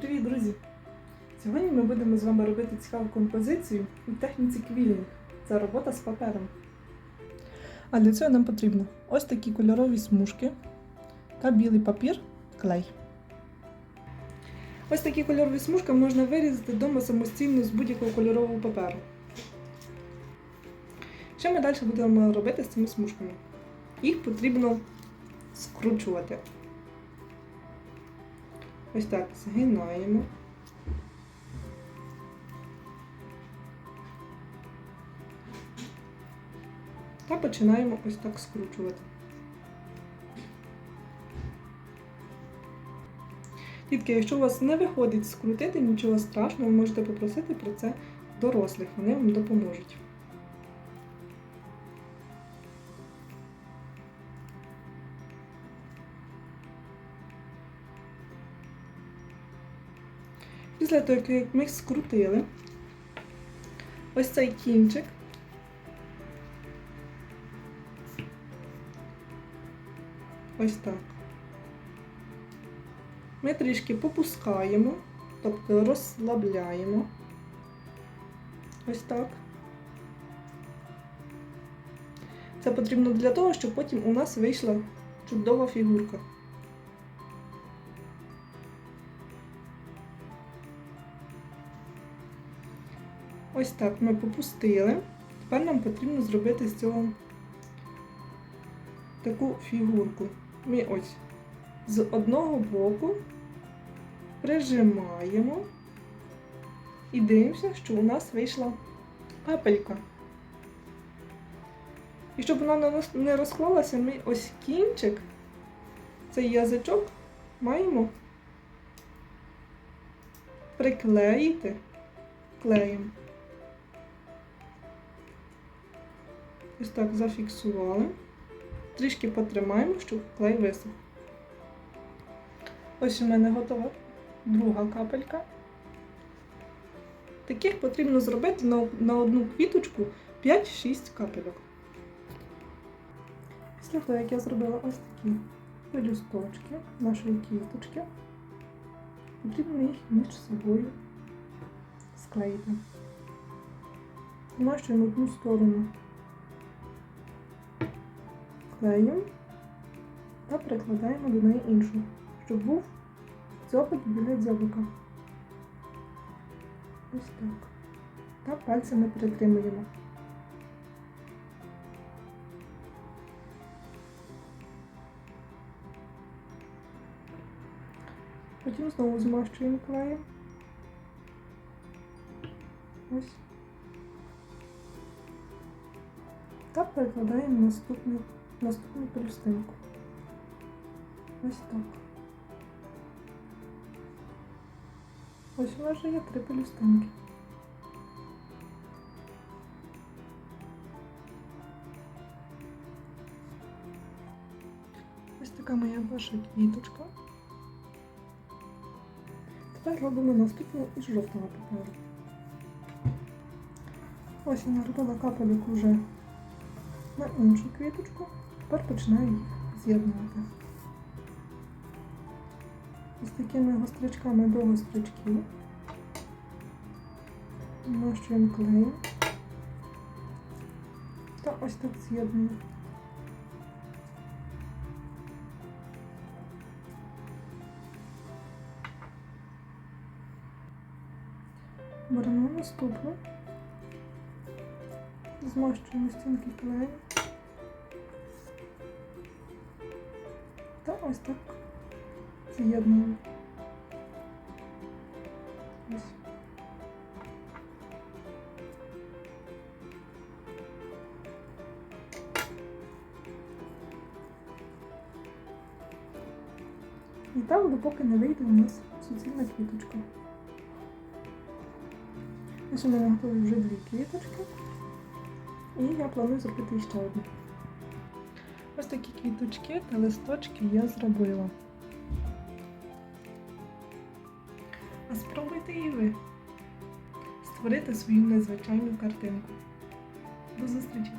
Привіт, друзі! Сьогодні ми будемо з вами робити цікаву композицію у техніці квілінг. Це робота з папером. А для цього нам потрібно ось такі кольорові смужки та білий папір, клей. Ось такі кольорові смужки можна вирізати вдома самостійно з будь-якого кольорового паперу. Що ми далі будемо робити з цими смужками? Їх потрібно скручувати. Ось так згинаємо. Та починаємо ось так скручувати. Тільки, якщо у вас не виходить скрутити, нічого страшного, ви можете попросити про це дорослих, вони вам допоможуть. Після того, як ми їх скрутили, ось цей кінчик ось так. Ми трішки попускаємо, тобто розслабляємо. Ось так. Це потрібно для того, щоб потім у нас вийшла чудова фігурка. Ось так ми попустили. Тепер нам потрібно зробити з цього таку фігурку. Ми ось з одного боку прижимаємо і дивимося, що у нас вийшла капелька. І щоб вона не розклалася, ми ось кінчик, цей язичок маємо приклеїти клеєм. Ось так зафіксували. Трішки потримаємо, щоб клей висох. Ось у мене готова друга капелька. Таких потрібно зробити на, одну квіточку 5-6 капельок. Після того, як я зробила ось такі пелюсточки нашої квіточки, потрібно їх між собою склеїти. Змащуємо одну сторону клеєм та прикладаємо до неї іншу, щоб був дзьобик біля дзьобика. Ось так. Та пальцями притримуємо. Потім знову змащуємо клеєм. Ось. Та перекладаємо наступний наступну пелюстинку. Ось так. Ось у нас вже є три пелюстинки. Ось така моя перша квіточка. Тепер робимо наступну із жовтого паперу. Ось я наробила капельку вже на іншу квіточку. Тепер починаю їх з'єднувати. Ось такими гостричками до гостричків. Вмощуємо клеєм. Та ось так з'єднуємо. Беремо наступну. Змащуємо стінки клеєм. Ось так з'єднуємо. Ось. І так, допоки не вийде у нас суцільна квіточка. Ось у мене готові вже дві квіточки. І я планую зробити ще одну. Ось такі квіточки та листочки я зробила. А спробуйте і ви створити свою незвичайну картинку. До зустрічі!